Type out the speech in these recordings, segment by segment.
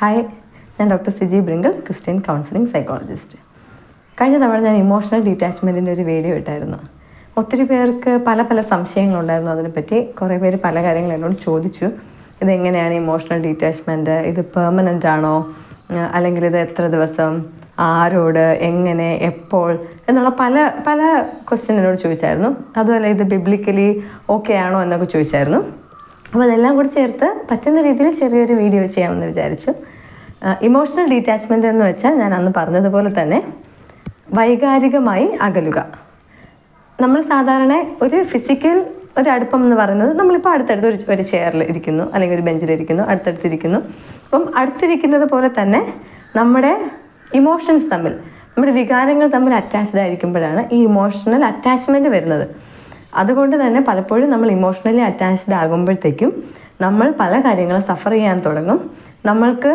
Hi ഞാൻ doctor Siji Brinkal Christian counselling psychologist കഴിഞ്ഞ തവണ ഞാൻ ഇമോഷണൽ ഡീറ്റാച്ച്മെന്റിന്റെ ഒരു വീഡിയോ ഇട്ടായിരുന്നു. ഒത്തിരി പേർക്ക് പല പല സംശയങ്ങളുണ്ടായിരുന്നു. അതിനെപ്പറ്റി കുറേ പേര് പല കാര്യങ്ങൾ എന്നോട് ചോദിച്ചു. ഇതെങ്ങനെയാണ് ഇമോഷണൽ ഡീറ്റാച്ച്മെന്റ് ഇത് പെർമനന്റ് ആണോ? അല്ലെങ്കിൽ ഇത് എത്ര ദിവസം? ആരോട്? എങ്ങനെ? എപ്പോൾ? എന്നുള്ള പല പല ക്വസ്റ്റ്യൻ എന്നോട് ചോദിച്ചായിരുന്നു. അതുപോലെ ഇത് ബിബ്ലിക്കലി ഓക്കെ ആണോ എന്നൊക്കെ ചോദിച്ചായിരുന്നു. അപ്പോൾ അതെല്ലാം കൂടി ചേർത്ത് പറ്റുന്ന രീതിയിൽ ചെറിയൊരു വീഡിയോ ചെയ്യാമെന്ന് വിചാരിച്ചു. ഇമോഷണൽ ഡീറ്റാച്ച്മെന്റ് എന്ന് വെച്ചാൽ ഞാൻ അന്ന് പറഞ്ഞതുപോലെ തന്നെ വൈകാരികമായി അകലുക. നമ്മൾ സാധാരണ ഒരു ഫിസിക്കൽ ഒരു അടുപ്പം എന്ന് പറയുന്നത് നമ്മളിപ്പോൾ അടുത്തടുത്ത് ഒരു ഒരു ചെയറിൽ ഇരിക്കുന്നു അല്ലെങ്കിൽ ഒരു ബെഞ്ചിൽ ഇരിക്കുന്നു അടുത്തടുത്തിരിക്കുന്നു അപ്പം അടുത്തിരിക്കുന്നത് പോലെ തന്നെ നമ്മുടെ ഇമോഷൻസ് തമ്മിൽ നമ്മുടെ വികാരങ്ങൾ തമ്മിൽ അറ്റാച്ച്ഡ് ആയിരിക്കുമ്പോഴാണ് ഈ ഇമോഷണൽ അറ്റാച്ച്മെന്റ് വരുന്നത്. അതുകൊണ്ട് തന്നെ പലപ്പോഴും നമ്മൾ ഇമോഷണലി അറ്റാച്ച്ഡ് ആകുമ്പോഴത്തേക്കും നമ്മൾ പല കാര്യങ്ങളും സഫർ ചെയ്യാൻ തുടങ്ങും. നമ്മൾക്ക്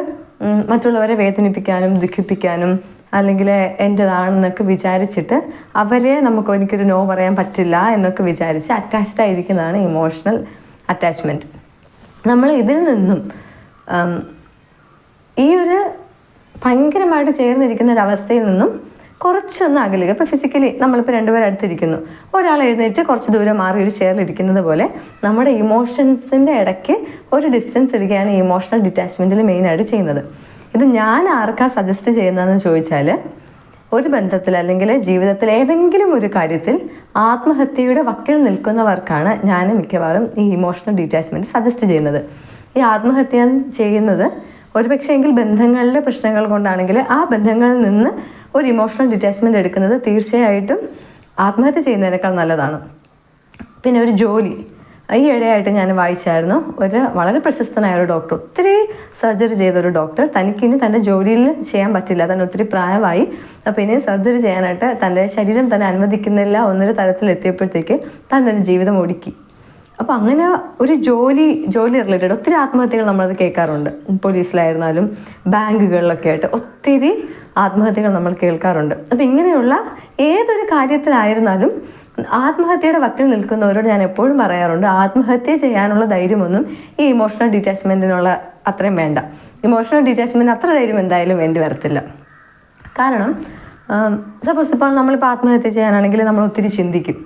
മറ്റുള്ളവരെ വേദനിപ്പിക്കാനും ദുഃഖിപ്പിക്കാനും അല്ലെങ്കിൽ എന്റെതാണെന്നൊക്കെ വിചാരിച്ചിട്ട് അവരെ നമുക്ക് എനിക്കൊരു നോ പറയാൻ പറ്റില്ല എന്നൊക്കെ വിചാരിച്ച് അറ്റാച്ച്ഡ് ആയിരിക്കുന്നതാണ് ഇമോഷണൽ അറ്റാച്ച്മെന്റ് നമ്മൾ ഇതിൽ നിന്നും ഈ ഒരു ഭയങ്കരമായിട്ട് ചേർന്നിരിക്കുന്ന ഒരു അവസ്ഥയിൽ നിന്നും കുറച്ചൊന്ന് അകലുക. ഇപ്പോൾ ഫിസിക്കലി നമ്മളിപ്പോൾ രണ്ടുപേരും അടുത്തിരിക്കുന്നു. ഒരാൾ എഴുന്നേറ്റ് കുറച്ച് ദൂരം മാറി ഒരു ചെയറിൽ ഇരിക്കുന്നത് പോലെ നമ്മുടെ ഇമോഷൻസിന്റെ ഇടയ്ക്ക് ഒരു ഡിസ്റ്റൻസ് ഇടുകയാണ് ഇമോഷണൽ ഡിറ്റാച്ച്മെന്റിൽ മെയിനായിട്ട് ചെയ്യുന്നത്. ഇത് ഞാൻ ആർക്കാ സജസ്റ്റ് ചെയ്യുന്നതെന്ന് ചോദിച്ചാൽ ഒരു ബന്ധത്തിൽ അല്ലെങ്കിൽ ജീവിതത്തിൽ ഏതെങ്കിലും ഒരു കാര്യത്തിൽ ആത്മഹത്യയുടെ വക്കിൽ നിൽക്കുന്നവർക്കാണ് ഞാൻ മിക്കവാറും ഈ ഇമോഷണൽ ഡീറ്റാച്ച്മെന്റ് സജസ്റ്റ് ചെയ്യുന്നത്. ഈ ആത്മഹത്യ ചെയ്യുന്നത് ഒരുപക്ഷെ എങ്കിൽ ബന്ധങ്ങളിലെ പ്രശ്നങ്ങൾ കൊണ്ടാണെങ്കിൽ ആ ബന്ധങ്ങളിൽ നിന്ന് ഒരു ഇമോഷണൽ ഡിറ്റാച്ച്മെന്റ് എടുക്കുന്നത് തീർച്ചയായിട്ടും ആത്മഹത്യ ചെയ്യുന്നതിനേക്കാൾ നല്ലതാണ്. പിന്നെ ഒരു ജോലി. ഈ ഇടയായിട്ട് ഞാൻ വായിച്ചായിരുന്നു. ഒരു വളരെ പ്രശസ്തനായ ഒരു ഡോക്ടർ ഒത്തിരി സർജറി ചെയ്ത ഒരു ഡോക്ടർ തനിക്കിനി തന്റെ ജോലിയിൽ ചെയ്യാൻ പറ്റില്ല. തന്നെ ഒത്തിരി പ്രായമായി. അപ്പോൾ ഇനി സർജറി ചെയ്യാനായിട്ട് തന്റെ ശരീരം തന്നെ അനുവദിക്കുന്നില്ല ഒന്നൊരു തരത്തിൽ എത്തിയപ്പോഴത്തേക്ക് താൻ തന്റെ ജീവിതം ഒടുക്കി. അപ്പോൾ അങ്ങനെ ഒരു ജോലി ജോലി റിലേറ്റഡ് ഒത്തിരി ആത്മഹത്യകൾ നമ്മളത് കേൾക്കാറുണ്ട്. പോലീസിലായിരുന്നാലും ബാങ്കുകളിലൊക്കെ ആയിട്ട് ഒത്തിരി ആത്മഹത്യകൾ നമ്മൾ കേൾക്കാറുണ്ട്. അപ്പോൾ ഇങ്ങനെയുള്ള ഏതൊരു കാര്യത്തിലായിരുന്നാലും ആത്മഹത്യയുടെ വക്കിൽ നിൽക്കുന്നവരോട് ഞാൻ എപ്പോഴും പറയാറുണ്ട് ആത്മഹത്യ ചെയ്യാനുള്ള ധൈര്യമൊന്നും ഈ ഇമോഷണൽ ഡിറ്റാച്ച്മെന്റിനുള്ള അത്രയും വേണ്ട. ഇമോഷണൽ ഡിറ്റാച്ച്മെന്റ് അത്ര ധൈര്യം എന്തായാലും വേണ്ടി വരത്തില്ല. കാരണം സപ്പോസ് ഇപ്പോൾ നമ്മളിപ്പോൾ ആത്മഹത്യ ചെയ്യാനാണെങ്കിൽ നമ്മൾ ഒത്തിരി ചിന്തിക്കും.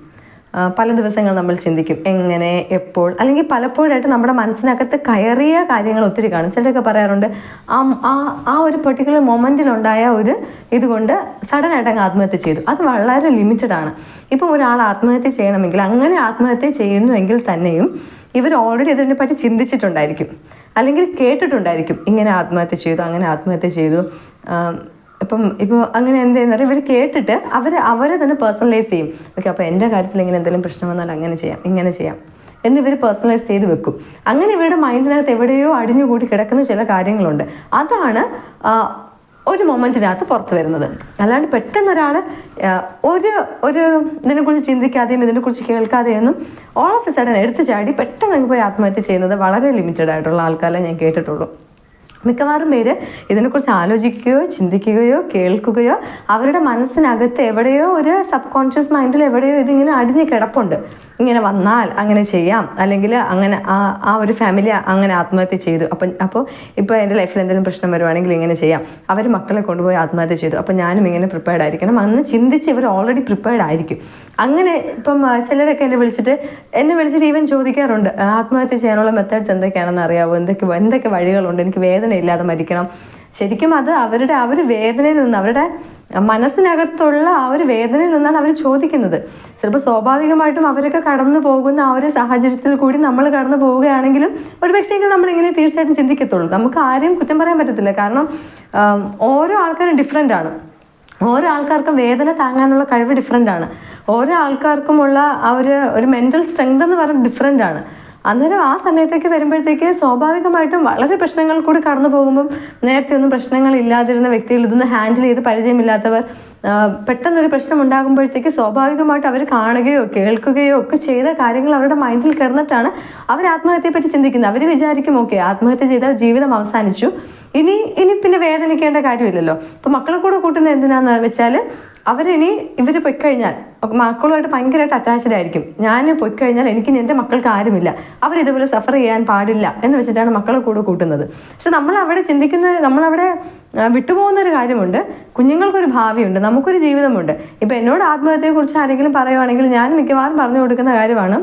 പല ദിവസങ്ങൾ നമ്മൾ ചിന്തിക്കും എങ്ങനെ എപ്പോൾ അല്ലെങ്കിൽ പലപ്പോഴായിട്ട് നമ്മുടെ മനസ്സിനകത്ത് കയറിയ കാര്യങ്ങൾ ഒത്തിരി കാണും. ചിലരൊക്കെ പറയാറുണ്ട് ആ ആ ഒരു പെർട്ടിക്കുലർ മൊമെന്റിലുണ്ടായ ഒരു ഇതുകൊണ്ട് സഡനായിട്ട് അങ്ങ് ആത്മഹത്യ ചെയ്തു. അത് വളരെ ലിമിറ്റഡ് ആണ്. ഇപ്പം ഒരാൾ ആത്മഹത്യ ചെയ്യണമെങ്കിൽ അങ്ങനെ ആത്മഹത്യ ചെയ്യുന്നുവെങ്കിൽ തന്നെയും ഇവർ ഓൾറെഡി ഇതിനെപ്പറ്റി ചിന്തിച്ചിട്ടുണ്ടായിരിക്കും. അല്ലെങ്കിൽ കേട്ടിട്ടുണ്ടായിരിക്കും ഇങ്ങനെ ആത്മഹത്യ ചെയ്തു അങ്ങനെ ആത്മഹത്യ ചെയ്തു. ഇപ്പം ഇപ്പോൾ അങ്ങനെ എന്ത് ചെയ്യുന്ന ഇവർ കേട്ടിട്ട് അവർ അവരെ തന്നെ പേഴ്സണലൈസ് ചെയ്യും. ഓക്കെ അപ്പോൾ എന്റെ കാര്യത്തിൽ ഇങ്ങനെ എന്തെങ്കിലും പ്രശ്നം വന്നാൽ അങ്ങനെ ചെയ്യാം ഇങ്ങനെ ചെയ്യാം എന്നിവർ പേഴ്സണലൈസ് ചെയ്ത് വെക്കും. അങ്ങനെ ഇവരുടെ മൈൻഡിനകത്ത് എവിടെയോ അടിഞ്ഞുകൂടി കിടക്കുന്ന ചില കാര്യങ്ങളുണ്ട്. അതാണ് ഒരു മൊമെന്റിനകത്ത് പുറത്ത് വരുന്നത്. അല്ലാണ്ട് പെട്ടെന്ന് ഒരാൾ ഒരു ഒരു ഇതിനെക്കുറിച്ച് ചിന്തിക്കാതെയും ഇതിനെക്കുറിച്ച് കേൾക്കാതെയൊന്നും ഓൾ ഓഫ് എ സഡൻ എടുത്തു ചാടി പെട്ടെന്ന് പോയി ആത്മഹത്യ ചെയ്യുന്നത് വളരെ ലിമിറ്റഡ് ആയിട്ടുള്ള ആൾക്കാരെ ഞാൻ കേട്ടിട്ടുള്ളൂ. മിക്കവാറും പേര് ഇതിനെക്കുറിച്ച് ആലോചിക്കുകയോ ചിന്തിക്കുകയോ കേൾക്കുകയോ അവരുടെ മനസ്സിനകത്ത് എവിടെയോ ഒരു സബ് കോൺഷ്യസ് മൈൻഡിൽ എവിടെയോ ഇതിങ്ങനെ അടിഞ്ഞു കിടപ്പുണ്ട്. ഇങ്ങനെ വന്നാൽ അങ്ങനെ ചെയ്യാം. അല്ലെങ്കിൽ അങ്ങനെ ആ ആ ഒരു ഫാമിലി അങ്ങനെ ആത്മഹത്യ ചെയ്തു. അപ്പം അപ്പോൾ ഇപ്പോൾ എന്റെ ലൈഫിൽ എന്തെങ്കിലും പ്രശ്നം വരുവാണെങ്കിൽ ഇങ്ങനെ ചെയ്യാം. അവർ മക്കളെ കൊണ്ടുപോയി ആത്മഹത്യ ചെയ്തു. അപ്പം ഞാനും ഇങ്ങനെ പ്രിപ്പയർഡ് ആയിരിക്കണം. അന്ന് ചിന്തിച്ച് ഇവർ ഓൾറെഡി പ്രിപ്പയർഡ് ആയിരിക്കും. അങ്ങനെ ഇപ്പം ചിലരൊക്കെ എന്നെ വിളിച്ചിട്ട് എന്നെ വിളിച്ചിട്ട് ഈവൻ ചോദിക്കാറുണ്ട് "ആ, ആത്മഹത്യ ചെയ്യാനുള്ള മെത്തേഡ്സ് എന്തൊക്കെയാണെന്ന് അറിയാവോ? എന്തൊക്കെ എന്തൊക്കെ വഴികളുണ്ട്? എനിക്ക് വേദന ഇല്ലാതെ മരിക്കണം. ശരിക്കും അത് അവരുടെ ആ ഒരു വേദനയിൽ നിന്ന് അവരുടെ മനസ്സിനകത്തുള്ള ആ ഒരു വേദനയിൽ നിന്നാണ് അവർ ചോദിക്കുന്നത്. ചിലപ്പോൾ സ്വാഭാവികമായിട്ടും അവരൊക്കെ കടന്നു പോകുന്ന ആ ഒരു സാഹചര്യത്തിൽ കൂടി നമ്മൾ കടന്നു പോവുകയാണെങ്കിലും ഒരു നമ്മൾ ഇങ്ങനെ തീർച്ചയായിട്ടും ചിന്തിക്കത്തുള്ളൂ. നമുക്ക് ആരെയും കുറ്റം പറയാൻ പറ്റത്തില്ല. കാരണം ഓരോ ആൾക്കാരും ഡിഫറെന്റ് ആണ്. ഓരോ ആൾക്കാർക്കും വേദന താങ്ങാനുള്ള കഴിവ് ഡിഫറെന്റ് ആണ്. ഓരോ ആൾക്കാർക്കുമുള്ള ആ ഒരു ഒരു മെന്റൽ സ്ട്രെങ്ത് എന്ന് പറയുന്നത് ഡിഫറെന്റ് ആണ്. അന്നേരം ആ സമയത്തേക്ക് വരുമ്പോഴത്തേക്ക് സ്വാഭാവികമായിട്ടും വളരെ പ്രശ്നങ്ങൾ കൂടി കടന്നു പോകുമ്പം നേരത്തെ ഒന്നും പ്രശ്നങ്ങൾ ഇല്ലാതിരുന്ന വ്യക്തികൾ ഇതൊന്നും ഹാൻഡിൽ ചെയ്ത് പരിചയമില്ലാത്തവർ പെട്ടെന്നൊരു പ്രശ്നം ഉണ്ടാകുമ്പോഴത്തേക്ക് സ്വാഭാവികമായിട്ട് അവർ കാണുകയോ കേൾക്കുകയോ ഒക്കെ ചെയ്ത കാര്യങ്ങൾ അവരുടെ മൈൻഡിൽ കിടന്നിട്ടാണ് അവർ ആത്മഹത്യയെപ്പറ്റി ചിന്തിക്കുന്നത്. അവർ വിചാരിക്കും ഓക്കെ ആത്മഹത്യ ചെയ്താൽ ജീവിതം അവസാനിച്ചു. ഇനി ഇനി പിന്നെ വേദനിക്കേണ്ട കാര്യമില്ലല്ലോ. അപ്പൊ മക്കളെ കൂടെ കൂട്ടുന്നത് എന്തിനാന്ന് വെച്ചാൽ അവരിനി ഇവർ പൊയ്ക്കഴിഞ്ഞാൽ മക്കളുമായിട്ട് ഭയങ്കരമായിട്ട് അറ്റാച്ച്ഡ് ആയിരിക്കും. ഞാൻ പൊയ്ക്കഴിഞ്ഞാൽ എനിക്ക് ഇനി എന്റെ മക്കൾക്ക് ആരുമില്ല. അവർ ഇതുപോലെ സഫർ ചെയ്യാൻ പാടില്ല എന്ന് വെച്ചിട്ടാണ് മക്കളെ കൂടെ കൂട്ടുന്നത്. പക്ഷെ നമ്മൾ അവിടെ ചിന്തിക്കുന്ന നമ്മളവിടെ വിട്ടുപോകുന്ന ഒരു കാര്യമുണ്ട്. കുഞ്ഞുങ്ങൾക്കൊരു ഭാവിയുണ്ട് നമുക്കൊരു ജീവിതമുണ്ട്. ഇപ്പം എന്നോട് ആത്മഹത്യയെക്കുറിച്ച് ആരെങ്കിലും പറയുവാണെങ്കിൽ ഞാൻ മിക്കവാറും പറഞ്ഞു കൊടുക്കുന്ന കാര്യമാണ്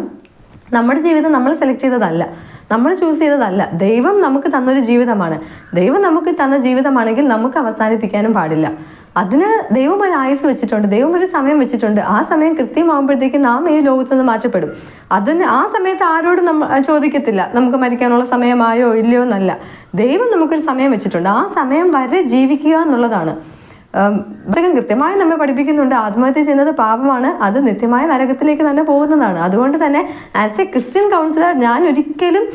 നമ്മുടെ ജീവിതം നമ്മൾ സെലക്ട് ചെയ്തതല്ല. നമ്മൾ ചൂസ് ചെയ്തതല്ല. ദൈവം നമുക്ക് തന്നൊരു ജീവിതമാണ്. ദൈവം നമുക്ക് തന്ന ജീവിതമാണെങ്കിൽ നമുക്ക് അവസാനിപ്പിക്കാനും പാടില്ല. അതിന് ദൈവം ഒരു ആയുസ് വെച്ചിട്ടുണ്ട്. ദൈവം ഒരു സമയം വെച്ചിട്ടുണ്ട്. ആ സമയം കൃത്യമാകുമ്പോഴത്തേക്ക് നാം ഈ ലോകത്ത് നിന്ന് മാറ്റപ്പെടും. അതിന് ആ സമയത്ത് ആരോടും നമ്മൾ ചോദിക്കത്തില്ല. നമുക്ക് മരിക്കാനുള്ള സമയമായോ ഇല്ലയോ എന്നല്ല. ദൈവം നമുക്കൊരു സമയം വെച്ചിട്ടുണ്ട്. ആ സമയം വരെ ജീവിക്കുക എന്നുള്ളതാണ്. പുസ്തകം കൃത്യമായി നമ്മെ പഠിപ്പിക്കുന്നുണ്ട്. ആത്മഹത്യ ചെയ്യുന്നത് പാപമാണ്. അത് നിത്യമായ നരകത്തിലേക്ക് തന്നെ പോകുന്നതാണ്. അതുകൊണ്ട് തന്നെ ആസ് എ ക്രിസ്ത്യൻ കൗൺസിലർ ഞാൻ ഒരിക്കലും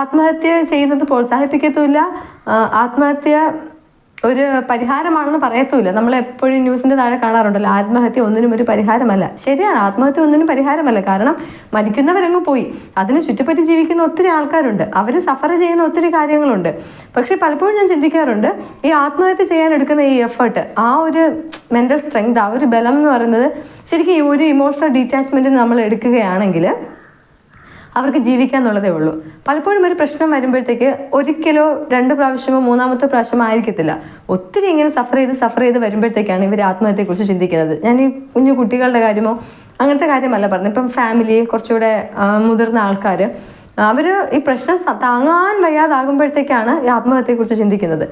ആത്മഹത്യ ചെയ്യുന്നത് പ്രോത്സാഹിപ്പിക്കത്തുമില്ല. ആത്മഹത്യ ഒരു പരിഹാരമാണെന്ന് പറയത്തൂല നമ്മൾ എപ്പോഴും ന്യൂസിന്റെ താഴെ കാണാറുണ്ടല്ലോ ആത്മഹത്യ ഒന്നിനും ഒരു പരിഹാരമല്ല. ശരിയാണ് ആത്മഹത്യ ഒന്നിനും പരിഹാരമല്ല. കാരണം മരിക്കുന്നവരങ്ങ് പോയി. അതിന് ചുറ്റുപറ്റി ജീവിക്കുന്ന ഒത്തിരി ആൾക്കാരുണ്ട്. അവർ സഫർ ചെയ്യുന്ന ഒത്തിരി കാര്യങ്ങളുണ്ട്. പക്ഷെ പലപ്പോഴും ഞാൻ ചിന്തിക്കാറുണ്ട് ഈ ആത്മഹത്യ ചെയ്യാൻ എടുക്കുന്ന ഈ എഫേർട്ട് ആ ഒരു മെന്റൽ സ്ട്രെങ്ത് ആ ഒരു ബലം എന്ന് പറയുന്നത് ശരിക്കും ഒരു ഇമോഷണൽ ഡീറ്റാച്ച്മെന്റ് നമ്മൾ എടുക്കുകയാണെങ്കിൽ അവർക്ക് ജീവിക്കാന്നുള്ളതേ ഉള്ളൂ. പലപ്പോഴും ഒരു പ്രശ്നം വരുമ്പോഴത്തേക്ക് ഒരിക്കലോ രണ്ട് പ്രാവശ്യമോ മൂന്നാമത്തെ പ്രാവശ്യമോ ആയിരിക്കത്തില്ല. ഒത്തിരി ഇങ്ങനെ സഫർ ചെയ്ത് സഫർ ചെയ്ത് വരുമ്പോഴത്തേക്കാണ് ഇവർ ആത്മഹത്യയെക്കുറിച്ച് ചിന്തിക്കുന്നത്. ഞാൻ ഈ കുഞ്ഞു കുട്ടികളുടെ കാര്യമോ അങ്ങനത്തെ കാര്യമല്ല പറഞ്ഞത്. ഇപ്പം ഫാമിലി കുറച്ചുകൂടെ മുതിർന്ന ആൾക്കാർ അവർ ഈ പ്രശ്നം താങ്ങാൻ വയ്യാതാകുമ്പോഴത്തേക്കാണ് ഈ ആത്മഹത്യയെക്കുറിച്ച് ചിന്തിക്കുന്നത്.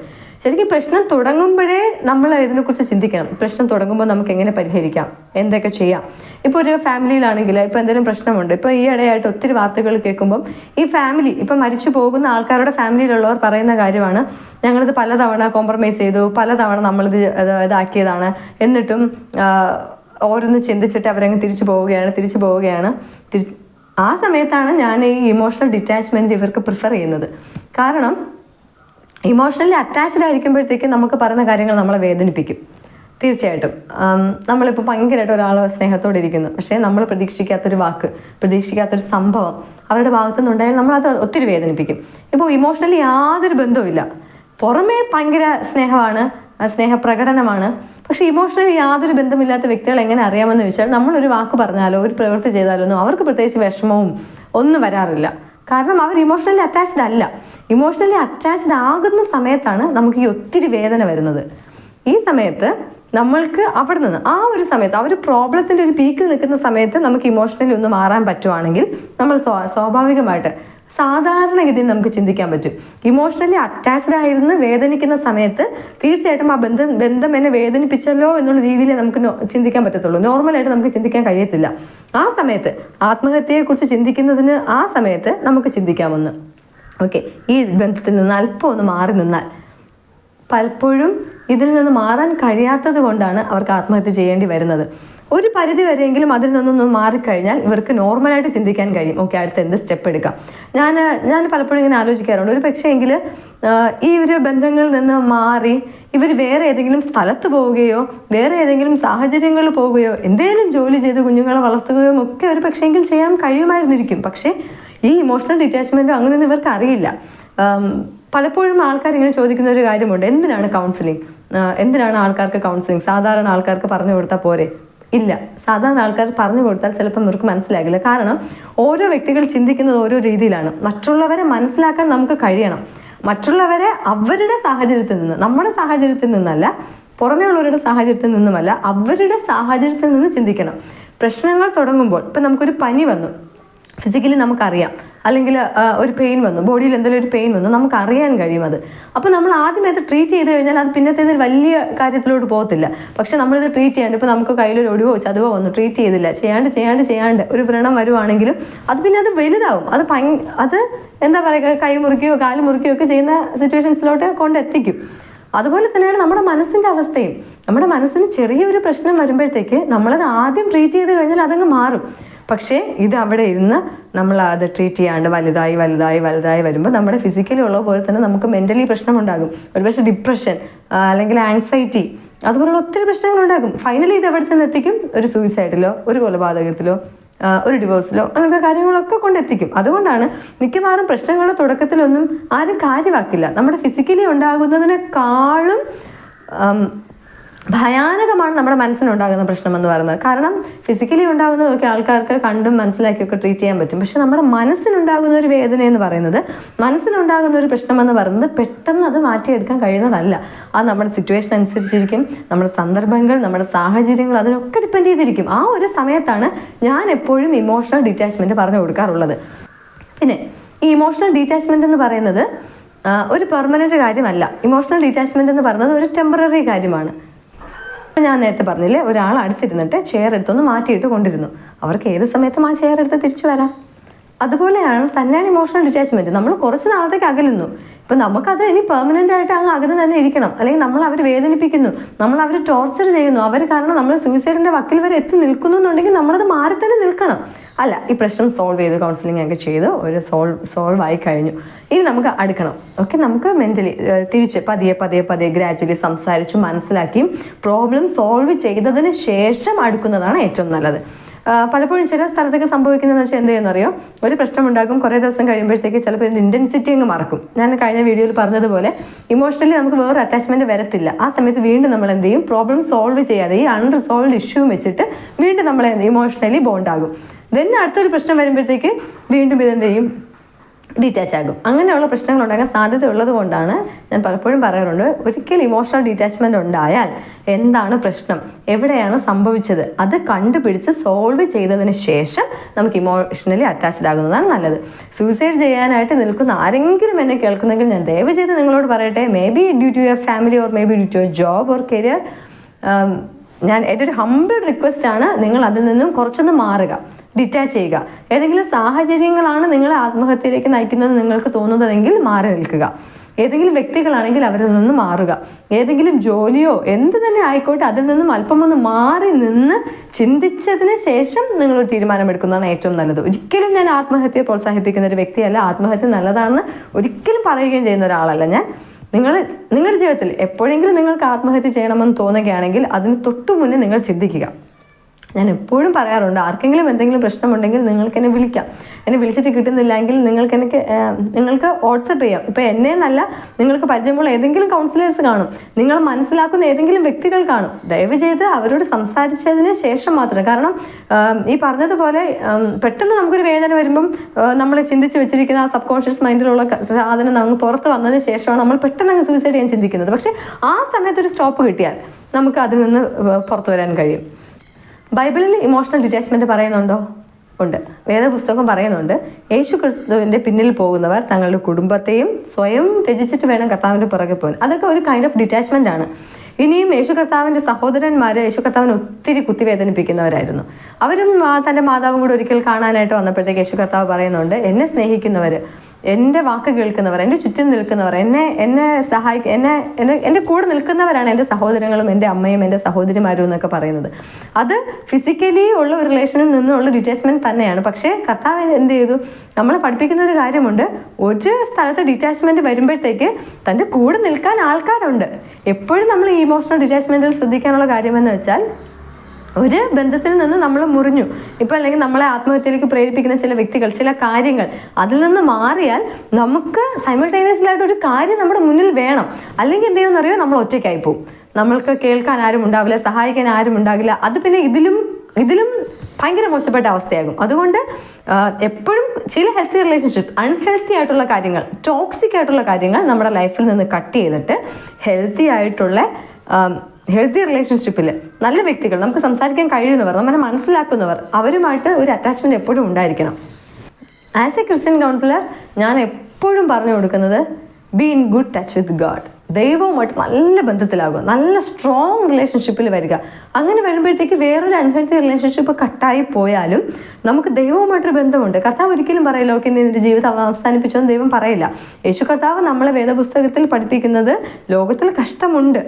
ശരിക്കും പ്രശ്നം തുടങ്ങുമ്പോഴേ നമ്മൾ ഇതിനെക്കുറിച്ച് ചിന്തിക്കണം. പ്രശ്നം തുടങ്ങുമ്പോൾ നമുക്ക് എങ്ങനെ പരിഹരിക്കാം? എന്തൊക്കെ ചെയ്യാം? ഇപ്പോൾ ഒരു ഫാമിലിയിലാണെങ്കിൽ ഇപ്പോൾ എന്തെങ്കിലും പ്രശ്നമുണ്ട് ഇപ്പോൾ ഈ ഇടയായിട്ട് ഒത്തിരി വാർത്തകൾ കേൾക്കുമ്പം ഈ ഫാമിലി ഇപ്പം മരിച്ചു പോകുന്ന ആൾക്കാരുടെ ഫാമിലിയിലുള്ളവർ പറയുന്ന കാര്യമാണ് ഞങ്ങളിത് പലതവണ കോംപ്രമൈസ് ചെയ്തു പലതവണ നമ്മളിത് ഇത് ഇതാക്കിയതാണ് എന്നിട്ടും ഓരോന്ന് ചിന്തിച്ചിട്ട് അവരങ്ങ് തിരിച്ചു പോവുകയാണ് തിരിച്ചു പോവുകയാണ് തിരി ആ സമയത്താണ് ഞാൻ ഈ ഇമോഷണൽ ഡിറ്റാച്ച്മെന്റ് ഇവർക്ക് പ്രിഫർ ചെയ്യുന്നത്. കാരണം ഇമോഷണലി അറ്റാച്ച്ഡ് ആയിരിക്കുമ്പോഴത്തേക്കും നമുക്ക് പറയുന്ന കാര്യങ്ങൾ നമ്മളെ വേദനിപ്പിക്കും. തീർച്ചയായിട്ടും. നമ്മളിപ്പോൾ ഭയങ്കരമായിട്ട് ഒരാളെ സ്നേഹത്തോടെ ഇരിക്കുന്നു. പക്ഷേ നമ്മൾ പ്രതീക്ഷിക്കാത്തൊരു വാക്ക് പ്രതീക്ഷിക്കാത്തൊരു സംഭവം അവരുടെ ഭാഗത്തു നിന്നുണ്ടായാൽ നമ്മളത് ഒത്തിരി വേദനിപ്പിക്കും. ഇപ്പോൾ ഇമോഷണലി യാതൊരു ബന്ധവുമില്ല. പുറമേ ഭയങ്കര സ്നേഹമാണ് സ്നേഹപ്രകടനമാണ്. പക്ഷെ ഇമോഷണലി യാതൊരു ബന്ധമില്ലാത്ത വ്യക്തികൾ എങ്ങനെ അറിയാമെന്ന് ചോദിച്ചാൽ ഒരു വാക്ക് പറഞ്ഞാലോ ഒരു പ്രവൃത്തി ചെയ്താലോ ഒന്നും അവർക്ക് പ്രത്യേകിച്ച് വിഷമവും ഒന്നും വരാറില്ല. കാരണം അവർ ഇമോഷണലി അറ്റാച്ച്ഡ് അല്ല. ഇമോഷണലി അറ്റാച്ച്ഡ് ആകുന്ന സമയത്താണ് നമുക്ക് ഈ ഒത്തിരി വേദന വരുന്നത്. ഈ സമയത്ത് നമ്മൾക്ക് അവിടെ നിന്ന് ആ ഒരു സമയത്ത് ആ ഒരു പ്രോബ്ലത്തിന്റെ ഒരു പീക്കിൽ നിൽക്കുന്ന സമയത്ത് നമുക്ക് ഇമോഷണലി ഒന്ന് മാറാൻ പറ്റുവാണെങ്കിൽ നമ്മൾ സ്വാ- സ്വാഭാവികമായിട്ട് സാധാരണഗതിയിൽ നമുക്ക് ചിന്തിക്കാൻ പറ്റും. ഇമോഷണലി അറ്റാച്ച്ഡ് ആയിരുന്ന് വേദനിക്കുന്ന സമയത്ത് തീർച്ചയായിട്ടും ആ ബന്ധം ബന്ധം എന്നെ വേദനിപ്പിച്ചല്ലോ എന്നുള്ള രീതിയിൽ നമുക്ക് ചിന്തിക്കാൻ പറ്റത്തുള്ളൂ. നോർമലായിട്ട് നമുക്ക് ചിന്തിക്കാൻ കഴിയത്തില്ല. ആ സമയത്ത് ആത്മഹത്യയെക്കുറിച്ച് ചിന്തിക്കുന്നതിന് ആ സമയത്ത് നമുക്ക് ചിന്തിക്കാമെന്ന്. ഓക്കെ ഈ ബന്ധത്തിൽ നിന്ന് അല്പം ഒന്ന് മാറി നിന്നാൽ പലപ്പോഴും ഇതിൽ നിന്ന് മാറാൻ കഴിയാത്തത് കൊണ്ടാണ് അവർക്ക് ആത്മഹത്യ ചെയ്യേണ്ടി വരുന്നത്. ഒരു പരിധി വരെയെങ്കിലും അതിൽ നിന്നൊന്ന് മാറിക്കഴിഞ്ഞാൽ ഇവർക്ക് നോർമലായിട്ട് ചിന്തിക്കാൻ കഴിയും. ഓക്കെ അടുത്ത എന്ത് സ്റ്റെപ്പ് എടുക്കാം? ഞാൻ ഞാൻ പലപ്പോഴും ഇങ്ങനെ ആലോചിക്കാറുണ്ട്. ഒരു പക്ഷേ എങ്കിൽ ഈ ഒരു ബന്ധങ്ങളിൽ നിന്ന് മാറി ഇവർ വേറെ ഏതെങ്കിലും സ്ഥലത്ത് പോവുകയോ വേറെ ഏതെങ്കിലും സാഹചര്യങ്ങളിൽ പോവുകയോ എന്തെങ്കിലും ജോലി ചെയ്ത് കുഞ്ഞുങ്ങളെ വളർത്തുകയോ ഒക്കെ ഒരു പക്ഷേങ്കിൽ ചെയ്യാൻ കഴിയുമായിരുന്നിരിക്കും. പക്ഷേ ഈ ഇമോഷണൽ ഡിറ്റാച്ച്മെന്റ് അങ്ങനെയൊന്നും ഇവർക്ക് അറിയില്ല. പലപ്പോഴും ആൾക്കാർ ഇങ്ങനെ ചോദിക്കുന്ന ഒരു കാര്യമുണ്ട്. എന്തിനാണ് കൗൺസിലിംഗ് എന്തിനാണ് ആൾക്കാർക്ക് കൗൺസിലിംഗ് സാധാരണ ആൾക്കാർക്ക് പറഞ്ഞു കൊടുത്താൽ പോരെ. ഇല്ല. സാധാരണ ആൾക്കാർ പറഞ്ഞു കൊടുത്താൽ ചിലപ്പോൾ ഇവർക്ക് മനസ്സിലാകില്ല. കാരണം ഓരോ വ്യക്തികൾ ചിന്തിക്കുന്നത് ഓരോ രീതിയിലാണ്. മറ്റുള്ളവരെ മനസ്സിലാക്കാൻ നമുക്ക് കഴിയണം. മറ്റുള്ളവരെ അവരുടെ സാഹചര്യത്തിൽ നിന്ന് നമ്മുടെ സാഹചര്യത്തിൽ നിന്നല്ല പുറമേ ഉള്ളവരുടെ സാഹചര്യത്തിൽ നിന്നുമല്ല അവരുടെ സാഹചര്യത്തിൽ നിന്ന് ചിന്തിക്കണം. പ്രശ്നങ്ങൾ തുടങ്ങുമ്പോൾ ഇപ്പം നമുക്കൊരു പനി വന്നു. ഫിസിക്കലി നമുക്കറിയാം. അല്ലെങ്കിൽ ഒരു പെയിൻ വന്നു. ബോഡിയിൽ എന്തെങ്കിലും ഒരു പെയിൻ വന്നു. നമുക്ക് അറിയാൻ കഴിയും അത്. അപ്പോൾ നമ്മൾ ആദ്യമേ അത് ട്രീറ്റ് ചെയ്ത് കഴിഞ്ഞാൽ അത് പിന്നത്തെ വലിയ കാര്യത്തിലോട്ട് പോകത്തില്ല. പക്ഷെ നമ്മളിത് ട്രീറ്റ് ചെയ്യാണ്ട് ഇപ്പോൾ നമുക്ക് കയ്യിലൊരു ഒടിവോ ചതുവോ വന്നു ട്രീറ്റ് ചെയ്തില്ല. ചെയ്യാണ്ട് ചെയ്യാണ്ട് ചെയ്യാണ്ട് ഒരു വ്രണം വരുവാണെങ്കിലും അത് പിന്നെ അത് വലുതാവും. അത് ഭയ അത് എന്താ പറയുക കൈ മുറിക്കുകയോ കാൽ മുറിക്കുകയോ ഒക്കെ ചെയ്യുന്ന സിറ്റുവേഷൻസിലോട്ട് കൊണ്ടെത്തിക്കും. അതുപോലെ തന്നെയാണ് നമ്മുടെ മനസ്സിന്റെ അവസ്ഥയും. നമ്മുടെ മനസ്സിന് ചെറിയൊരു പ്രശ്നം വരുമ്പോഴത്തേക്ക് നമ്മളത് ആദ്യം ട്രീറ്റ് ചെയ്ത് കഴിഞ്ഞാൽ അതങ്ങ് മാറും. പക്ഷേ ഇത് അവിടെ ഇരുന്ന് നമ്മൾ അത് ട്രീറ്റ് ചെയ്യാണ്ട് വലുതായി വലുതായി വലുതായി വരുമ്പോൾ നമ്മുടെ ഫിസിക്കലി ഉള്ള പോലെ തന്നെ നമുക്ക് മെന്റലി പ്രശ്നമുണ്ടാകും. ഒരുപക്ഷെ ഡിപ്രഷൻ അല്ലെങ്കിൽ ആങ്സൈറ്റി അതുപോലുള്ള ഒത്തിരി പ്രശ്നങ്ങളുണ്ടാകും. ഫൈനലി ഇത് എവിടെ ചെന്ന് എത്തിക്കും ഒരു സൂയിസൈഡിലോ ഒരു കൊലപാതകത്തിലോ ഒരു ഡിവോഴ്സിലോ അങ്ങനത്തെ കാര്യങ്ങളൊക്കെ കൊണ്ടെത്തിക്കും അതുകൊണ്ടാണ് മിക്കവാറും പ്രശ്നങ്ങളുടെ തുടക്കത്തിലൊന്നും ആരും കാര്യമാക്കില്ല. നമ്മുടെ ഫിസിക്കലി ഉണ്ടാകുന്നതിനേക്കാളും ഭയാനകമാണ് നമ്മുടെ മനസ്സിനുണ്ടാകുന്ന പ്രശ്നം എന്ന് പറയുന്നത്. കാരണം ഫിസിക്കലി ഉണ്ടാകുന്നതൊക്കെ ആൾക്കാർക്ക് കണ്ടും മനസ്സിലാക്കിയൊക്കെ ട്രീറ്റ് ചെയ്യാൻ പറ്റും. പക്ഷെ നമ്മുടെ മനസ്സിനുണ്ടാകുന്ന ഒരു വേദന എന്ന് പറയുന്നത് മനസ്സിനുണ്ടാകുന്ന ഒരു പ്രശ്നം എന്ന് പറയുന്നത് പെട്ടെന്ന് അത് മാറ്റിയെടുക്കാൻ കഴിയുന്നതല്ല. അത് നമ്മുടെ സിറ്റുവേഷൻ അനുസരിച്ചിരിക്കും നമ്മുടെ സന്ദർഭങ്ങൾ നമ്മുടെ സാഹചര്യങ്ങൾ അതിനൊക്കെ ഡിപ്പെൻഡ് ചെയ്തിരിക്കും. ആ ഒരു സമയത്താണ് ഞാൻ എപ്പോഴും ഇമോഷണൽ ഡിറ്റാച്ച്മെന്റ് പറഞ്ഞു കൊടുക്കാറുള്ളത്. പിന്നെ ഈ ഇമോഷണൽ ഡീറ്റാച്ച്മെന്റ് എന്ന് പറയുന്നത് ഒരു പെർമനന്റ് കാര്യമല്ല. ഇമോഷണൽ ഡീറ്റാച്ച്മെന്റ് എന്ന് പറയുന്നത് ഒരു ടെമ്പററി കാര്യമാണ്. ഞാൻ നേരത്തെ പറഞ്ഞില്ലേ ഒരാൾ അടുത്തിരുന്നിട്ട് ചെയർ എടുത്തൊന്ന് മാറ്റിയിട്ട് കൊണ്ടിരുന്നു. അവർക്ക് ഏത് സമയത്തും ആ ചെയർ എടുത്ത് തിരിച്ചു വരാം. അതുപോലെയാണ് തന്നെയാണ് ഇമോഷണൽ ഡിറ്റാച്ച്മെന്റ് നമ്മൾ കുറച്ച് നാളത്തേക്ക് അകലുന്നു. ഇപ്പൊ നമുക്കത് ഇനി പെർമനന്റ് ആയിട്ട് അങ്ങ് അകന്ന് തന്നെ ഇരിക്കണം. അല്ലെങ്കിൽ നമ്മൾ അവർ വേദനിപ്പിക്കുന്നു. നമ്മൾ അവർ ടോർച്ചർ ചെയ്യുന്നു. അവർ കാരണം നമ്മൾ സൂയിസൈഡിന്റെ വക്കിൽ വരെ എത്തി നിൽക്കുന്നു എന്നുണ്ടെങ്കിൽ നമ്മളത് മാറി തന്നെ നിൽക്കണം. അല്ല ഈ പ്രശ്നം സോൾവ് ചെയ്ത് കൗൺസിലിംഗ് ഒക്കെ ചെയ്ത് ഒരു സോൾവ് സോൾവ് ആയി കഴിഞ്ഞു. ഇനി നമുക്ക് അടുക്കണം. ഓക്കെ നമുക്ക് മെന്റലി തിരിച്ച് പതിയെ പതിയെ പതിയെ ഗ്രാജുവലി സംസാരിച്ചു മനസ്സിലാക്കിയും പ്രോബ്ലം സോൾവ് ചെയ്തതിന് ശേഷം അടുക്കുന്നതാണ് ഏറ്റവും നല്ലത്. പലപ്പോഴും ചില സ്ഥലത്തൊക്കെ സംഭവിക്കുന്നതെന്ന് വെച്ചാൽ എന്ത് ഒരു പ്രശ്നം ഉണ്ടാകും കുറേ ദിവസം കഴിയുമ്പോഴത്തേക്ക് ചിലപ്പോൾ ഇതിന്റെ ഇന്റൻസിറ്റി അങ്ങ് മറക്കും. ഞാൻ കഴിഞ്ഞ വീഡിയോയിൽ പറഞ്ഞതുപോലെ ഇമോഷണലി നമുക്ക് വേറെ അറ്റാച്ച്മെന്റ് വരത്തില്ല. ആ സമയത്ത് വീണ്ടും നമ്മൾ എന്ത് ചെയ്യും? പ്രോബ്ലം സോൾവ് ചെയ്യാതെ ഈ അൺറിസോൾവ് ഇഷ്യൂ വെച്ചിട്ട് വീണ്ടും നമ്മൾ ഇമോഷണലി ബോണ്ടാകും ദെൻ അടുത്തൊരു പ്രശ്നം വരുമ്പോഴത്തേക്ക് വീണ്ടും ഇതെന്ത് ചെയ്യും? ഡീറ്റാച്ച് ആകും. അങ്ങനെയുള്ള പ്രശ്നങ്ങൾ ഉണ്ടാകാൻ സാധ്യത ഉള്ളത് കൊണ്ടാണ് ഞാൻ പലപ്പോഴും പറയാറുണ്ട് ഒരിക്കൽ ഇമോഷണൽ ഡീറ്റാച്ച്മെന്റ് ഉണ്ടായാൽ എന്താണ് പ്രശ്നം? എവിടെയാണ് സംഭവിച്ചത്? അത് കണ്ടുപിടിച്ച് സോൾവ് ചെയ്തതിന് ശേഷം നമുക്ക് ഇമോഷണലി അറ്റാച്ച്ഡ് ആകുന്നതാണ് നല്ലത്. സൂയിസൈഡ് ചെയ്യാനായിട്ട് നിൽക്കുന്ന ആരെങ്കിലും എന്നെ കേൾക്കുന്നെങ്കിൽ ഞാൻ ദയവ് ചെയ്ത് നിങ്ങളോട് പറയട്ടെ. May be due to your family or may be due to your job or career ഞാൻ എന്റെ ഒരു ഹമ്പിൾ റിക്വസ്റ്റ് ആണ്. നിങ്ങൾ അതിൽ നിന്നും കുറച്ചൊന്ന് മാറുക. ഡിറ്റാച്ച് ചെയ്യുക. ഏതെങ്കിലും സാഹചര്യങ്ങളാണ് നിങ്ങളെ ആത്മഹത്യയിലേക്ക് നയിക്കുന്നത് നിങ്ങൾക്ക് തോന്നുന്നതെങ്കിൽ മാറി നിൽക്കുക. ഏതെങ്കിലും വ്യക്തികളാണെങ്കിൽ അവരിൽ നിന്ന് മാറുക. ഏതെങ്കിലും ജോലിയോ എന്ത് തന്നെ ആയിക്കോട്ടെ അതിൽ നിന്നും അല്പം ഒന്ന് മാറി നിന്ന് ചിന്തിച്ചതിന് ശേഷം നിങ്ങളൊരു തീരുമാനമെടുക്കുന്നതാണ് ഏറ്റവും നല്ലത്. ഒരിക്കലും ഞാൻ ആത്മഹത്യയെ പ്രോത്സാഹിപ്പിക്കുന്ന ഒരു വ്യക്തിയല്ല. ആത്മഹത്യ നല്ലതാണെന്ന് ഒരിക്കലും പറയുകയും ചെയ്യുന്ന ഒരാളല്ല ഞാൻ. നിങ്ങൾ നിങ്ങളുടെ ജീവിതത്തിൽ എപ്പോഴെങ്കിലും നിങ്ങൾക്ക് ആത്മഹത്യ ചെയ്യണമെന്ന് തോന്നുകയാണെങ്കിൽ അതിന് തൊട്ടു മുന്നേ നിങ്ങൾ ചിന്തിക്കുക. ഞാൻ എപ്പോഴും പറയാറുണ്ട് ആർക്കെങ്കിലും എന്തെങ്കിലും പ്രശ്നമുണ്ടെങ്കിൽ നിങ്ങൾക്ക് എന്നെ വിളിക്കാം. എന്നെ വിളിച്ചിട്ട് കിട്ടുന്നില്ലെങ്കിൽ നിങ്ങൾക്ക് എനിക്ക് നിങ്ങൾക്ക് വാട്സപ്പ് ചെയ്യാം. ഇപ്പോൾ എന്നെ എന്നല്ല നിങ്ങൾക്ക് പരിചയമുള്ള ഏതെങ്കിലും കൗൺസിലേഴ്സ് കാണും. നിങ്ങൾ മനസ്സിലാക്കുന്ന ഏതെങ്കിലും വ്യക്തികൾ കാണും. ദയവ് ചെയ്ത് അവരോട് സംസാരിച്ചതിന് ശേഷം മാത്രം. കാരണം ഈ പറഞ്ഞതുപോലെ പെട്ടെന്ന് നമുക്കൊരു വേദന വരുമ്പം നമ്മൾ ചിന്തിച്ച് വെച്ചിരിക്കുന്ന ആ സബ് കോൺഷ്യസ് മൈൻഡിലുള്ള സാധനം നമുക്ക് പുറത്ത് വന്നതിന് ശേഷമാണ് നമ്മൾ പെട്ടെന്ന് അങ്ങ് സൂയിസൈഡ് ചെയ്യാൻ ചിന്തിക്കുന്നത്. പക്ഷേ ആ സമയത്ത് ഒരു സ്റ്റോപ്പ് കിട്ടിയാൽ നമുക്ക് അതിൽ നിന്ന് പുറത്തു വരാൻ കഴിയും. ബൈബിളിൽ ഇമോഷണൽ ഡിറ്റാച്ച്മെന്റ് പറയുന്നുണ്ടോ? ഉണ്ട്. വേദപുസ്തകം പറയുന്നുണ്ട്. യേശു ക്രിസ്തുവിന്റെ പിന്നിൽ പോകുന്നവർ തങ്ങളുടെ കുടുംബത്തെയും സ്വയം ത്യജിച്ചിട്ട് വേണം കർത്താവിന്റെ പുറകെ പോകാൻ. അതൊക്കെ ഒരു കൈൻഡ് ഓഫ് ഡിറ്റാച്ച്മെന്റ് ആണ്. ഇനിയും യേശു കർത്താവിന്റെ സഹോദരന്മാർ യേശു കർത്താവിനെ ഒത്തിരി കുത്തിവേദനിപ്പിക്കുന്നവരായിരുന്നു. അവരും തന്റെ മാതാവും കൂടെ ഒരിക്കൽ കാണാനായിട്ട് വന്നപ്പോഴത്തേക്ക് യേശു കർത്താവ് പറയുന്നുണ്ട് എന്നെ സ്നേഹിക്കുന്നവര് എന്റെ വാക്ക് കേൾക്കുന്നവർ എന്റെ ചുറ്റും നിൽക്കുന്നവർ എന്നെ എന്നെ സഹായിക്ക എന്നെ എന്നെ എന്റെ കൂടെ നിൽക്കുന്നവരാണ് എന്റെ സഹോദരങ്ങളും എന്റെ അമ്മയും എന്റെ സഹോദരിമാരും എന്നൊക്കെ പറയുന്നത്. അത് ഫിസിക്കലി ഉള്ള ഒരു റിലേഷനിൽ നിന്നുള്ള ഡിറ്റാച്ച്മെന്റ് തന്നെയാണ്. പക്ഷേ കർത്താവ് എന്ത് ചെയ്തു? നമ്മൾ പഠിപ്പിക്കുന്ന ഒരു കാര്യമുണ്ട്. ഒരു സ്ഥലത്ത് ഡിറ്റാച്ച്മെന്റ് വരുമ്പോഴത്തേക്ക് തന്റെ കൂടെ നിൽക്കാൻ ആൾക്കാരുണ്ട്. എപ്പോഴും നമ്മൾ ഇമോഷണൽ ഡിറ്റാച്ച്മെന്റിൽ ശ്രദ്ധിക്കാനുള്ള കാര്യമെന്ന് വെച്ചാൽ ഒരു ബന്ധത്തിൽ നിന്ന് നമ്മൾ മുറിഞ്ഞു. ഇപ്പൊ അല്ലെങ്കിൽ നമ്മളെ ആത്മഹത്യയിലേക്ക് പ്രേരിപ്പിക്കുന്ന ചില വ്യക്തികൾ ചില കാര്യങ്ങൾ അതിൽ നിന്ന് മാറിയാൽ നമുക്ക് സൈമിൾട്ടേനിയസ്ലി ആയിട്ട് ഒരു കാര്യം നമ്മുടെ മുന്നിൽ വേണം. അല്ലെങ്കിൽ എന്ത് ചെയ്യുമെന്ന് അറിയോ? നമ്മൾ ഒറ്റയ്ക്കായി പോകും നമ്മൾക്ക് കേൾക്കാൻ ആരും ഉണ്ടാവില്ല സഹായിക്കാൻ ആരും ഉണ്ടാകില്ല. അത് പിന്നെ ഇതിലും ഇതിലും ഭയങ്കര മോശപ്പെട്ട അവസ്ഥയാകും. അതുകൊണ്ട് എപ്പോഴും ചില ഹെൽത്തി റിലേഷൻഷിപ്പ് അൺഹെൽത്തി ആയിട്ടുള്ള കാര്യങ്ങൾ ടോക്സിക് ആയിട്ടുള്ള കാര്യങ്ങൾ നമ്മുടെ ലൈഫിൽ നിന്ന് കട്ട് ചെയ്തിട്ട് ഹെൽത്തി ആയിട്ടുള്ള ഹെൽത്തി റിലേഷൻഷിപ്പിൽ നല്ല വ്യക്തികൾ നമുക്ക് സംസാരിക്കാൻ കഴിയുന്നവർ നമ്മളെ മനസ്സിലാക്കുന്നവർ അവരുമായിട്ട് ഒരു അറ്റാച്ച്മെന്റ് എപ്പോഴും ഉണ്ടായിരിക്കണം. ആസ് എ ക്രിസ്ത്യൻ കൗൺസിലർ ഞാൻ എപ്പോഴും പറഞ്ഞു കൊടുക്കുന്നത് be in good touch with God ദൈവവുമായിട്ട് നല്ല ബന്ധത്തിലാകുക നല്ല സ്ട്രോങ് റിലേഷൻഷിപ്പിൽ വരിക. അങ്ങനെ വരുമ്പോഴത്തേക്ക് വേറൊരു അൺഹെൽത്തി റിലേഷൻഷിപ്പ് കട്ടായി പോയാലും നമുക്ക് ദൈവവുമായിട്ടൊരു ബന്ധമുണ്ട്. കർത്താവ് ഒരിക്കലും പറയില്ല ഓക്കെ നിന്റെ ജീവിതം അവസാനിപ്പിച്ചോ ദൈവം പറയില്ല. യേശു കർത്താവ് നമ്മളെ വേദപുസ്തകത്തിൽ പഠിപ്പിക്കുന്നത് ലോകത്തിൽ കഷ്ടമുണ്ട്.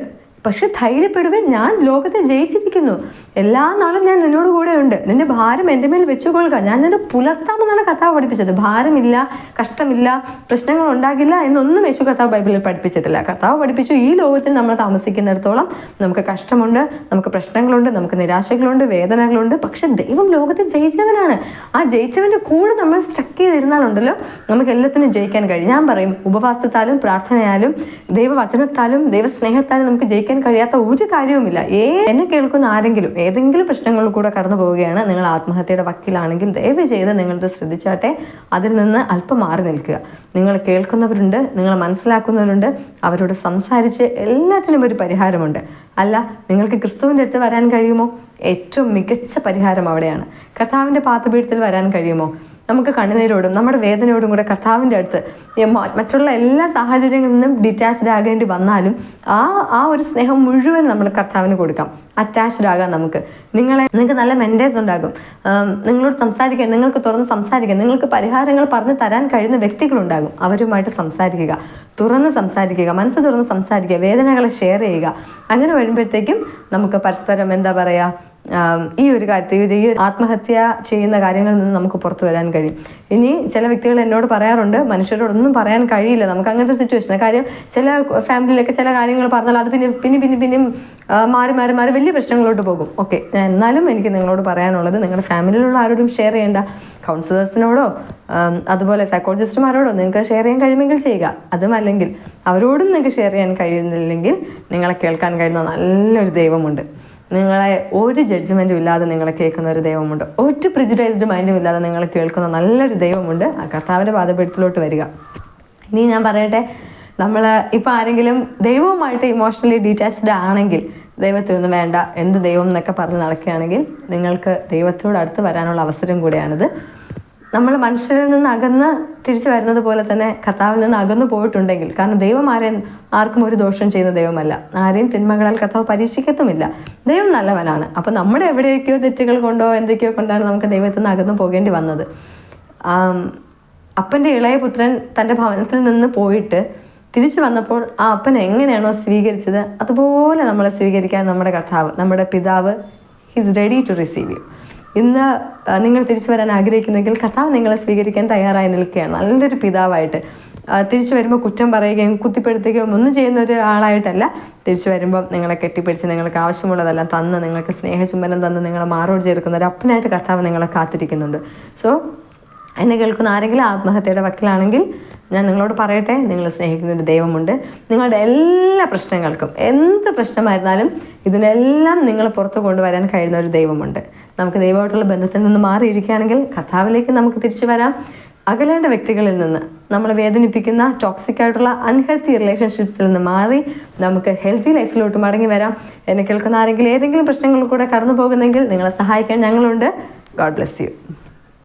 പക്ഷെ ധൈര്യപ്പെടുവൻ ഞാൻ ലോകത്തെ ജയിച്ചിരിക്കുന്നു. എല്ലാ നാളും ഞാൻ നിന്നോട് കൂടെ ഉണ്ട് നിന്റെ ഭാരം എന്റെ മേൽ വെച്ചുകൊള്ളുക. ഞാൻ നിന്നെ പുലർത്താമെന്നാണ് കർത്താവ് പഠിപ്പിച്ചത്. ഭാരമില്ല കഷ്ടമില്ല പ്രശ്നങ്ങൾ ഉണ്ടാകില്ല എന്നൊന്നും യേശു കർത്താവ് ബൈബിളിൽ പഠിപ്പിച്ചിട്ടില്ല. കർത്താവ് പഠിപ്പിച്ചു ഈ ലോകത്തിൽ നമ്മൾ താമസിക്കുന്നിടത്തോളം നമുക്ക് കഷ്ടമുണ്ട് നമുക്ക് പ്രശ്നങ്ങളുണ്ട് നമുക്ക് നിരാശകളുണ്ട് വേദനകളുണ്ട്. പക്ഷെ ദൈവം ലോകത്തെ ജയിച്ചവനാണ്. ആ ജയിച്ചവന്റെ കൂടെ നമ്മൾ സ്റ്റക്ക് ചെയ്തിരുന്നാലുണ്ടല്ലോ നമുക്ക് എല്ലാത്തിനും ജയിക്കാൻ കഴിയും. ഞാൻ പറയും ഉപവാസത്താലും പ്രാർത്ഥനയാലും ദൈവവചനത്താലും ദൈവസ്നേഹത്താലും നമുക്ക് ജയിക്കാൻ ജയിക്കാൻ കഴിയാത്ത ഒരു കാര്യവുമില്ല. ഏ എന്നെ കേൾക്കുന്ന ആരെങ്കിലും ഏതെങ്കിലും പ്രശ്നങ്ങളിൽ കൂടെ കടന്നു പോവുകയാണ് നിങ്ങൾ ആത്മഹത്യയുടെ വക്കിലാണെങ്കിൽ ദയവ് ചെയ്ത് നിങ്ങളിത് ശ്രദ്ധിച്ചാട്ടെ അതിൽ നിന്ന് അല്പം മാറി നിൽക്കുക. നിങ്ങൾ കേൾക്കുന്നവരുണ്ട് നിങ്ങൾ മനസ്സിലാക്കുന്നവരുണ്ട് അവരോട് സംസാരിച്ച് എല്ലാറ്റിനും ഒരു പരിഹാരമുണ്ട്. അല്ല നിങ്ങൾക്ക് ക്രിസ്തുവിന്റെ അടുത്ത് വരാൻ കഴിയുമോ? ഏറ്റവും മികച്ച പരിഹാരം അവിടെയാണ്. കർത്താവിന്റെ പാതപീഠത്തിൽ വരാൻ കഴിയുമോ? നമുക്ക് കണ്ണുനീരോടും നമ്മുടെ വേദനയോടും കൂടെ കർത്താവിന്റെ അടുത്ത് മറ്റുള്ള എല്ലാ സാഹചര്യങ്ങളിൽ നിന്നും ഡിറ്റാച്ച്ഡ് ആകേണ്ടി വന്നാലും ആ ആ ഒരു സ്നേഹം മുഴുവൻ നമ്മൾ കർത്താവിന് കൊടുക്കാം. അറ്റാച്ച്ഡ് ആകാം നമുക്ക്. നിങ്ങളെ നിങ്ങൾക്ക് നല്ല മെന്റേഴ്സ് ഉണ്ടാകും. നിങ്ങളോട് സംസാരിക്കാൻ നിങ്ങൾക്ക് തുറന്ന് സംസാരിക്കാൻ നിങ്ങൾക്ക് പരിഹാരങ്ങൾ പറഞ്ഞു തരാൻ കഴിയുന്ന വ്യക്തികളുണ്ടാകും. അവരുമായിട്ട് സംസാരിക്കുക തുറന്ന് സംസാരിക്കുക മനസ്സ് തുറന്ന് സംസാരിക്കുക വേദനകളെ ഷെയർ ചെയ്യുക. അങ്ങനെ വരുമ്പോഴത്തേക്കും നമുക്ക് പരസ്പരം എന്താ പറയുക ഈ ഒരു കാര്യത്തിൽ ഒരു- ഈ ആത്മഹത്യ ചെയ്യുന്ന കാര്യങ്ങളിൽ നിന്ന് നമുക്ക് പുറത്തു വരാൻ കഴിയും. ഇനി ചില വ്യക്തികൾ എന്നോട് പറയാറുണ്ട് മനുഷ്യരോടൊന്നും പറയാൻ കഴിയില്ല. നമുക്ക് അങ്ങനത്തെ സിറ്റുവേഷൻ കാര്യം ചില ഫാമിലിയിലൊക്കെ ചില കാര്യങ്ങൾ പറഞ്ഞാൽ അത് പിന്നെ പിന്നെ പിന്നെ പിന്നെയും മാറി മാറി മാറി വലിയ പ്രശ്നങ്ങളിലോട്ട് പോകും. ഓക്കെ എന്നാലും എനിക്ക് നിങ്ങളോട് പറയാനുള്ളത് നിങ്ങളുടെ ഫാമിലിയിലുള്ള ആരോടും ഷെയർ ചെയ്യേണ്ട. കൗൺസിലേഴ്സിനോടോ അതുപോലെ സൈക്കോളജിസ്റ്റുമാരോടോ നിങ്ങൾക്ക് ഷെയർ ചെയ്യാൻ കഴിയുമെങ്കിൽ ചെയ്യുക. അതും അല്ലെങ്കിൽ അവരോടും നിങ്ങൾക്ക് ഷെയർ ചെയ്യാൻ കഴിയുന്നില്ലെങ്കിൽ നിങ്ങളെ കേൾക്കാൻ കഴിയുന്ന നല്ലൊരു ദൈവമുണ്ട്. നിങ്ങളെ ഒരു ജഡ്ജ്മെന്റും ഇല്ലാതെ നിങ്ങളെ കേൾക്കുന്ന ഒരു ദൈവമുണ്ട്. ഒരു പ്രിജുഡൈസ്ഡ് മൈൻഡും ഇല്ലാതെ നിങ്ങൾ കേൾക്കുന്ന നല്ലൊരു ദൈവമുണ്ട്. ആ കർത്താവിന്റെ പാതപ്പെടുത്തിലോട്ട് വരിക. ഇനി ഞാൻ പറയട്ടെ നമ്മൾ ഇപ്പോൾ ആരെങ്കിലും ദൈവവുമായിട്ട് ഇമോഷണലി ഡീറ്റാച്ച്ഡ് ആണെങ്കിൽ ദൈവത്തിൽ ഒന്നും വേണ്ട എന്ത് ദൈവം എന്നൊക്കെ പറഞ്ഞ് നടക്കുകയാണെങ്കിൽ നിങ്ങൾക്ക് ദൈവത്തോട് അടുത്ത് വരാനുള്ള അവസരം കൂടെയാണിത്. നമ്മൾ മനുഷ്യരിൽ നിന്ന് അകന്ന് തിരിച്ചു വരുന്നത് പോലെ തന്നെ കർത്താവിൽ നിന്ന് അകന്നു പോയിട്ടുണ്ടെങ്കിൽ കാരണം ദൈവം ആരെയും ആർക്കും ഒരു ദോഷം ചെയ്യുന്ന ദൈവമല്ല. ആരെയും തിന്മകളാൽ കർത്താവ് പരീക്ഷിക്കത്തുമില്ല. ദൈവം നല്ലവനാണ്. അപ്പോൾ നമ്മുടെ എവിടെയൊക്കെയോ തെറ്റുകൾ കൊണ്ടോ എന്തൊക്കെയോ കൊണ്ടാണ് നമുക്ക് ദൈവത്തിൽ നിന്ന് അകന്നു പോകേണ്ടി വന്നത്. അപ്പന്റെ ഇളയ പുത്രൻ തന്റെ ഭവനത്തിൽ നിന്ന് പോയിട്ട് തിരിച്ചു വന്നപ്പോൾ ആ അപ്പൻ എങ്ങനെയാണോ സ്വീകരിച്ചത് അതുപോലെ നമ്മളെ സ്വീകരിക്കാൻ നമ്മുടെ കർത്താവ് നമ്മുടെ പിതാവ് he's ready to receive you ഇന്ന് നിങ്ങൾ തിരിച്ചു വരാൻ ആഗ്രഹിക്കുന്നെങ്കിൽ കർത്താവ് നിങ്ങളെ സ്വീകരിക്കാൻ തയ്യാറായി നിൽക്കുകയാണ്. നല്ലൊരു പിതാവായിട്ട്. തിരിച്ചു വരുമ്പോൾ കുറ്റം പറയുകയും കുത്തിപ്പെടുത്തുകയും ഒന്നും ചെയ്യുന്ന ഒരു ആളായിട്ടല്ല. തിരിച്ചു വരുമ്പോൾ നിങ്ങളെ കെട്ടിപ്പിടിച്ച് നിങ്ങൾക്ക് ആവശ്യമുള്ളതെല്ലാം തന്ന് നിങ്ങൾക്ക് സ്നേഹചുംബനം തന്ന് നിങ്ങളെ മാറോട് ചേർക്കുന്ന ഒരു അപ്പനായിട്ട് കർത്താവ് നിങ്ങളെ കാത്തിരിക്കുന്നുണ്ട്. സോ എന്നെ കേൾക്കുന്ന ആരെങ്കിലും ആത്മഹത്യയുടെ വക്കിലാണെങ്കിൽ ഞാൻ നിങ്ങളോട് പറയട്ടെ നിങ്ങൾ സ്നേഹിക്കുന്ന ഒരു ദൈവമുണ്ട്. നിങ്ങളുടെ എല്ലാ പ്രശ്നങ്ങൾക്കും എന്ത് പ്രശ്നമായിരുന്നാലും ഇതിനെല്ലാം നിങ്ങൾ പുറത്തു കൊണ്ടുവരാൻ കഴിയുന്ന ഒരു ദൈവമുണ്ട്. നമുക്ക് ദൈവമായിട്ടുള്ള ബന്ധത്തിൽ നിന്ന് മാറിയിരിക്കുകയാണെങ്കിൽ കർത്താവിലേക്ക് നമുക്ക് തിരിച്ചു വരാം. അകലേണ്ട വ്യക്തികളിൽ നിന്ന് നമ്മളെ വേദനിപ്പിക്കുന്ന ടോക്സിക് ആയിട്ടുള്ള അൺഹെൽത്തി റിലേഷൻഷിപ്സിൽ നിന്ന് മാറി നമുക്ക് ഹെൽത്തി ലൈഫിലോട്ട് മടങ്ങി വരാം. എന്നെ കേൾക്കുന്ന ആരെങ്കിലും ഏതെങ്കിലും പ്രശ്നങ്ങളിൽ കൂടെ കടന്നു പോകുന്നെങ്കിൽ നിങ്ങളെ സഹായിക്കാൻ ഞങ്ങളുണ്ട്. God bless you